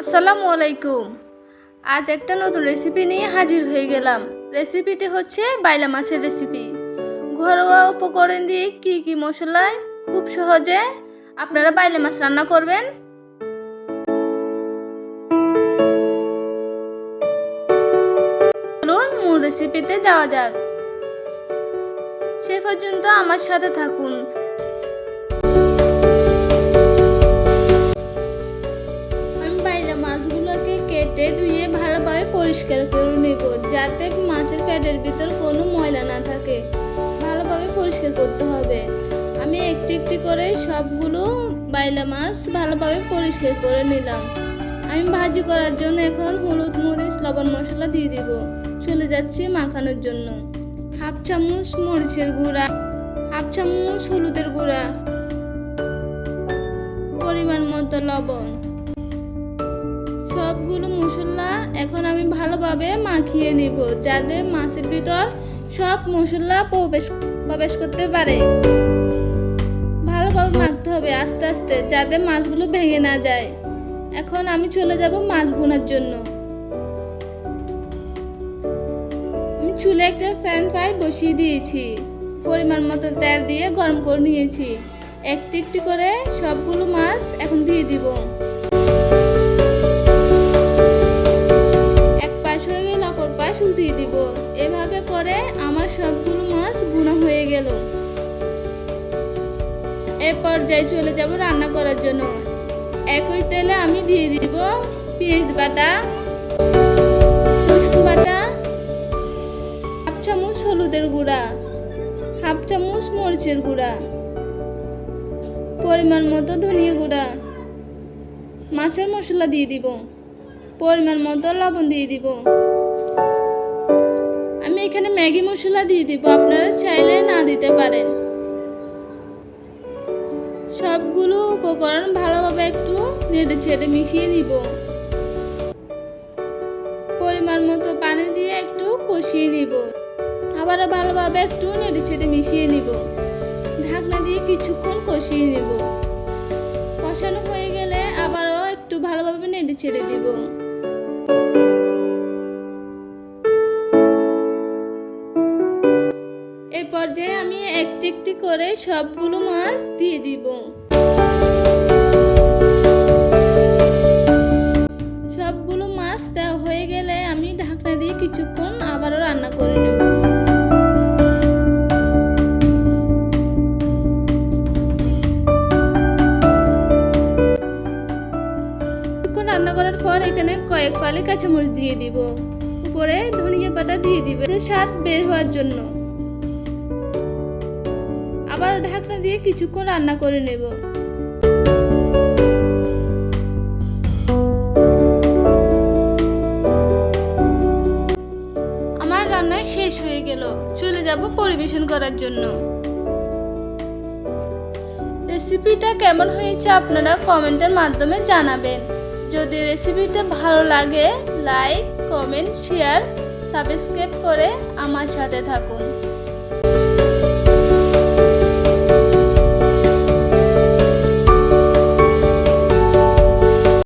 আসসালামু আলাইকুম। আজ একটা নতুন রেসিপি নিয়ে হাজির হয়ে গেলাম। রেসিপিটি হচ্ছে বাইলা মাছের রেসিপি ঘরোয়া উপকরণ দিয়ে কি কি মশলায় খুব সহজে আপনারা বাইলা মাছ রান্না করবেন? চলুন মূল রেসিপিতে যাওয়া যাক। সে পর্যন্ত আমার সাথে থাকুন। মাছের পেটের ভিতর কোনো ময়লা না থাকে। ভালোভাবে পরিষ্কার করতে হবে। আমি একটি একটি করে সবগুলো বাইলা মাছ ভালোভাবে পরিষ্কার করে নিলাম। আমি ভাজি করার জন্য এখন হলুদ মরিচ, লবণ মশলা দিয়ে দিব। চলে যাচ্ছি মাখানোর জন্য। হাফ চামচ মরিচের গুঁড়া, হাফ চামচ হলুদের গুঁড়া, পরিমাণ মতো লবণ। এখন আমি ভালোভাবে মাখিয়ে নিব যাতে মাছের ভিতর সব মশলা প্রবেশ প্রবেশ করতে পারে। ভালোভাবে মাখতে হবে আস্তে আস্তে যাতে মাছগুলো ভেঙে না যায়। এখন আমি চলে যাব মাছ ভুনার জন্য। আমি চুলে একটা ফ্রাইং ফ্রাই বসিয়ে দিয়েছি। পরিমাণ মতো তেল দিয়ে গরম করে নিয়েছি। একটি একটি করে সবগুলো মাছ এখন দিয়ে দিব। পর্যায়ে চলে যাব রান্না করার জন্য। একই তেলে আমি দিয়ে দিব পেঁয়াজ বাটা, রসুন বাটা, হাফ চামচ হলুদের গুঁড়া, হাফ চামচ মরিচের গুঁড়া, পরিমাণ মতো ধনিয়া গুঁড়া, মাছের মশলা দিয়ে দিব, পরিমাণ মতো লবণ দিয়ে দিব। আমি এখানে ম্যাগি মশলা দিয়ে দিব, আপনারা চাইলে না দিতে পারেন। সবগুলো উপকরণ ভালোভাবে একটু নেড়ে ছেড়ে মিশিয়ে দিব পরিমাণ মতো পানি দিয়ে একটু কষিয়ে নিব। আবারও ভালোভাবে একটু নেড়ে ছেড়ে মিশিয়ে নিব। ঢাকনা দিয়ে কিছুক্ষণ কষিয়ে নিব। কষানো হয়ে গেলে আবারও একটু ভালোভাবে নেড়ে ছেড়ে দিব এই পর্যায়ে আমি একটি একটি করে সবগুলো মাছ দিয়ে দিব। সবগুলো মাছ দেওয়া হয়ে গেলে আমি ঢাকনা দিয়ে কিছুক্ষণ আবারও রান্না করে নেব। রান্না করার পর এখানে কয়েক ফালি কাঁচামরিচ দিয়ে দিব। উপরে ধনিয়া পাতা দিয়ে দিবে। স্বাদ বের হওয়ার জন্য। আবার ঢাকনা দিয়ে কিছুক্ষণ রান্না করে নেব। আমার রান্না শেষ হয়ে গেল। চলে যাব পরিবেশন করার জন্য। রেসিপিটা কেমন হয়েছে আপনারা কমেন্টের মাধ্যমে জানাবেন। যদি রেসিপিটা ভালো লাগে, লাইক, কমেন্ট, শেয়ার, সাবস্ক্রাইব করে আমার সাথে থাকুন।